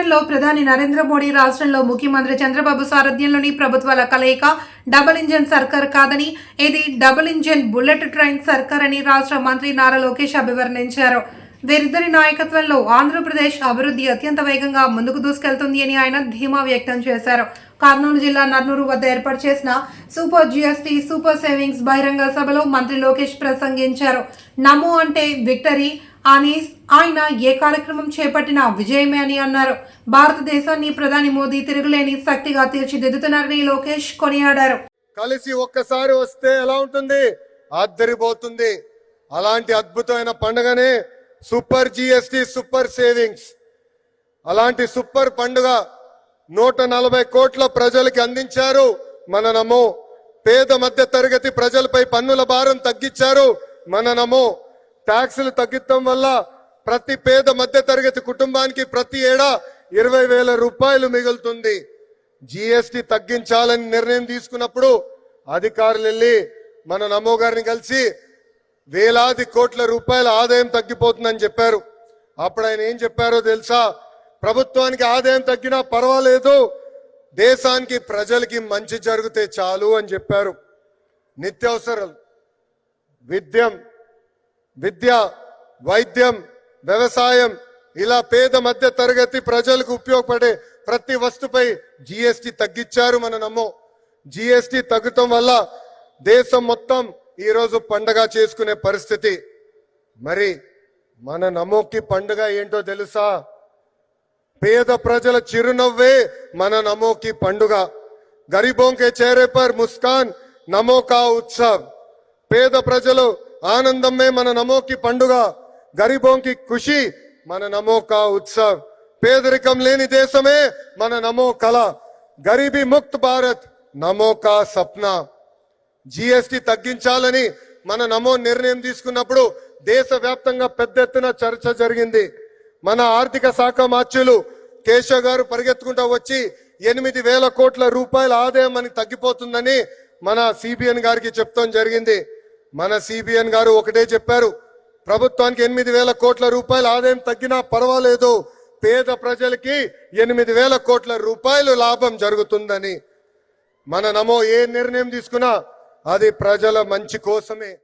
కేంద్రంలో ప్రధాని నరేంద్ర మోడీ రాష్ట్రంలో ముఖ్యమంత్రి చంద్రబాబు సారథ్యంలోని ప్రభుత్వాల కలయిక డబుల్ ఇంజన్ సర్కార్ కాదని ఇది డబుల్ ఇంజన్ బుల్లెట్ ట్రైన్ సర్కార్ అని రాష్ట్ర మంత్రి నారా లోకేష్ అభివర్ణించారు. వీరిద్దరి నాయకత్వంలో ఆంధ్రప్రదేశ్ అభివృద్ధి అత్యంత వేగంగా ముందుకు దూసుకెళ్తుంది అని ఆయన ధీమా వ్యక్తం చేశారు. కర్నూలు జిల్లా నర్నూరు వద్ద ఏర్పాటు చేసిన సూపర్ జిఎస్టి సూపర్ సేవింగ్స్ బహిరంగ సభలో మంత్రి లోకేష్ ప్రసంగించారు. నమో అంటే విక్టరీ అని ఆయన ఏ కార్యక్రమం చేపట్టినా విజయమే అని అన్నారు. భారతదేశాన్ని ప్రధాని మోదీ తిరుగులేని శక్తిగా తీర్చిదిద్దుతున్నారని లోకేష్ కొనియాడారు. కలిసి ఒక్కసారి వస్తే ఎలా ఉంటుంది? అద్దరిపోతుంది అలాంటి అద్భుతమైన పండుగనే సూపర్ జిఎస్టి సూపర్ సేవింగ్స్. అలాంటి సూపర్ పండుగ నూట నలభై కోట్ల ప్రజలకి అందించారు. మననము పేద మధ్య తరగతి ప్రజలపై పన్నుల భారం తగ్గించారు. మననము ట్యాక్సులు తగ్గించడం వల్ల ప్రతి పేద మధ్య తరగతి కుటుంబానికి ప్రతి ఏడా ఇరవై వేల రూపాయలు మిగులుతుంది. జిఎస్టి తగ్గించాలని నిర్ణయం తీసుకున్నప్పుడు అధికారులు వెళ్ళి మన నమో గారిని కలిసి వేలాది కోట్ల రూపాయల ఆదాయం తగ్గిపోతుందని చెప్పారు. అప్పుడు ఆయన ఏం చెప్పారో తెలుసా? ప్రభుత్వానికి ఆదాయం తగ్గినా పర్వాలేదు దేశానికి ప్రజలకి మంచి జరిగితే చాలు అని చెప్పారు. నిత్యావసరాలు విద్యం విద్య వైద్యం వ్యవసాయం ఇలా పేద మధ్య తరగతి ప్రజలకు ఉపయోగపడే ప్రతి వస్తుపై జిఎస్టి తగ్గించారు మన నమ్మో జిఎస్టి తగ్గటం వల్ల దేశం మొత్తం ఈరోజు పండగ చేసుకునే పరిస్థితి. మరి మన నమోకి పండుగ ఏంటో తెలుసా? పేద ప్రజల చిరునవ్వే మన నమోకి పండుగ. గరీబోంకే చేరే పర్ ముస్కాన్ నమోకా ఉత్సవ్. పేద ప్రజలు ఆనందమే మన నమోకి పండుగ గరీబోంకి ఖుషి మన నమో కా ఉత్సవ్. పేదరికం లేని దేశమే మన నమో కళ. గరీబీ ముక్త్ భారత్ నమో కా సప్నా. జిఎస్టి తగ్గించాలని మన నమో నిర్ణయం తీసుకున్నప్పుడు దేశవ్యాప్తంగా పెద్ద ఎత్తున చర్చ జరిగింది. మన ఆర్థిక శాఖ మార్చులు కేశవ్ గారు పరిగెత్తుకుంటూ వచ్చి ఎనిమిది వేల కోట్ల రూపాయల ఆదాయం మనకి తగ్గిపోతుందని మన సిబిఎన్ గారికి చెప్తాం జరిగింది. మన సిబిఎన్ గారు ఒకటే చెప్పారు ప్రభుత్వానికి ఎనిమిది వేల కోట్ల రూపాయల ఆదాయం తగ్గినా పర్వాలేదు పేద ప్రజలకి ఎనిమిది వేల కోట్ల రూపాయలు లాభం జరుగుతుందని. మన నమో ఏ నిర్ణయం తీసుకున్నా అది ప్రజల మంచి కోసమే.